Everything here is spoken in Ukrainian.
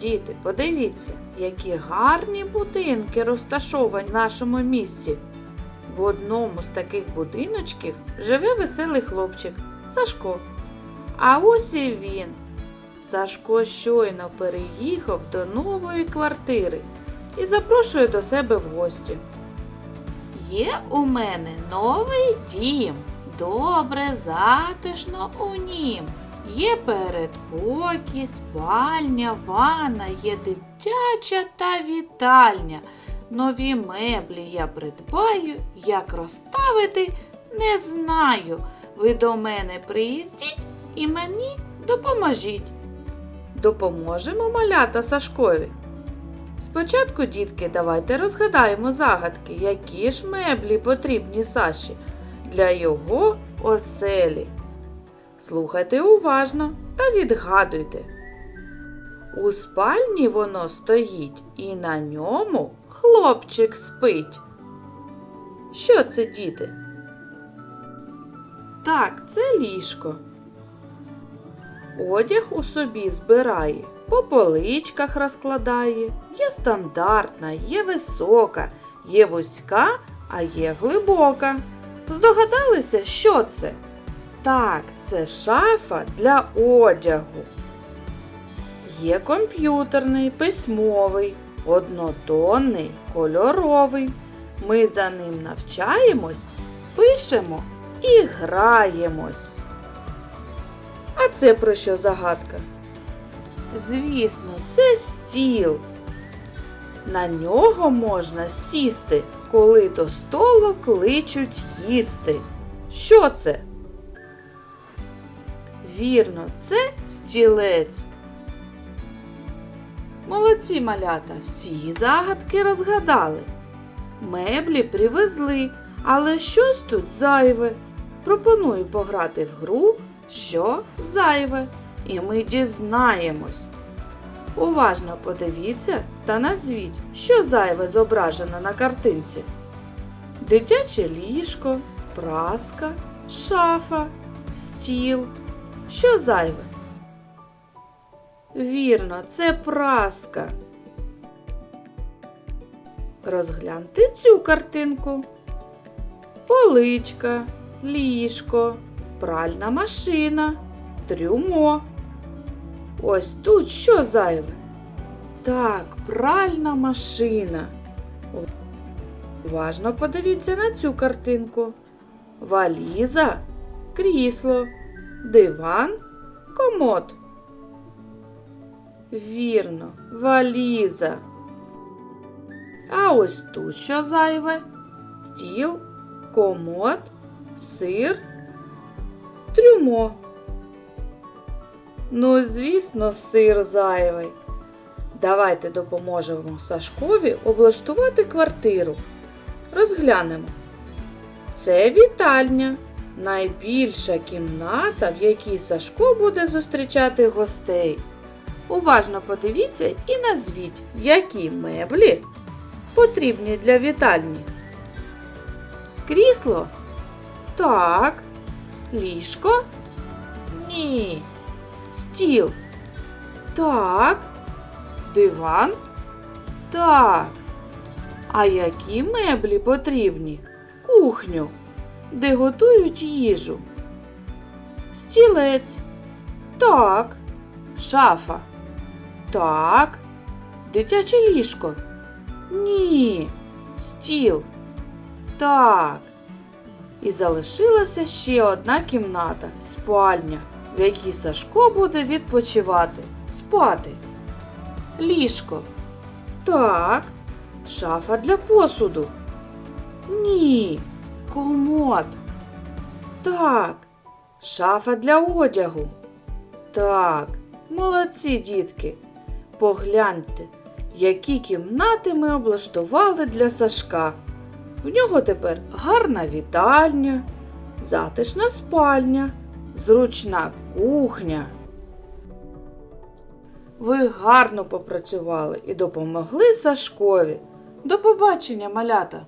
Діти, подивіться, які гарні будинки розташовані в нашому місті. В одному з таких будиночків живе веселий хлопчик Сашко. А ось і він. Сашко щойно переїхав до нової квартири і запрошує до себе в гості. Є у мене новий дім. Добре, затишно у нім. Є передпокій, спальня, ванна, є дитяча та вітальня. Нові меблі я придбаю, як розставити, не знаю. Ви до мене приїздіть і мені допоможіть. Допоможемо малята Сашкові. Спочатку, дітки, давайте розгадаємо загадки, які ж меблі потрібні Саші для його оселі. Слухайте уважно та відгадуйте. У спальні воно стоїть, і на ньому хлопчик спить. Що це, діти? Так, це ліжко. Одяг у собі збирає, по поличках розкладає. Є стандартна, є висока, є вузька, а є глибока. Здогадалися, що це? Так, це шафа для одягу. Є комп'ютерний, письмовий, однотонний, кольоровий. Ми за ним навчаємось, пишемо і граємось. А це про що загадка? Звісно, це стіл. На нього можна сісти, коли до столу кличуть їсти. Що це? Вірно, це стілець. Молодці малята, всі загадки розгадали. Меблі привезли, але щось тут зайве. Пропоную пограти в гру, що зайве, і ми дізнаємось. Уважно подивіться та назвіть, що зайве зображено на картинці. Дитяче ліжко, праска, шафа, стіл. Що зайве? Вірно, це праска. Розгляньте цю картинку. Поличка, ліжко, пральна машина, трюмо. Ось тут що зайве? Так, пральна машина. Уважно подивіться на цю картинку. Валіза, крісло, диван, комод. Вірно, валіза. А ось тут що зайве? Стіл, комод, сир, трюмо. Ну, звісно, сир зайвий. Давайте допоможемо Сашкові облаштувати квартиру. Розглянемо. Це вітальня, найбільша кімната, в якій Сашко буде зустрічати гостей. Уважно подивіться і назвіть, які меблі потрібні для вітальні. Крісло? Так. Ліжко? Ні. Стіл? Так. Диван? Так. А які меблі потрібні в кухню, де готують їжу? Стілець? Так. Шафа? Так. Дитяче ліжко? Ні. Стіл? Так. І залишилася ще одна кімната спальня, в якій Сашко буде відпочивати, спати. Ліжко. Так. Шафа для посуду. Ні. Комод. Так. Шафа для одягу. Так. Молодці, дітки. Погляньте, які кімнати ми облаштували для Сашка. В нього тепер гарна вітальня, затишна спальня, зручна кухня. Ви гарно попрацювали і допомогли Сашкові. До побачення, малята!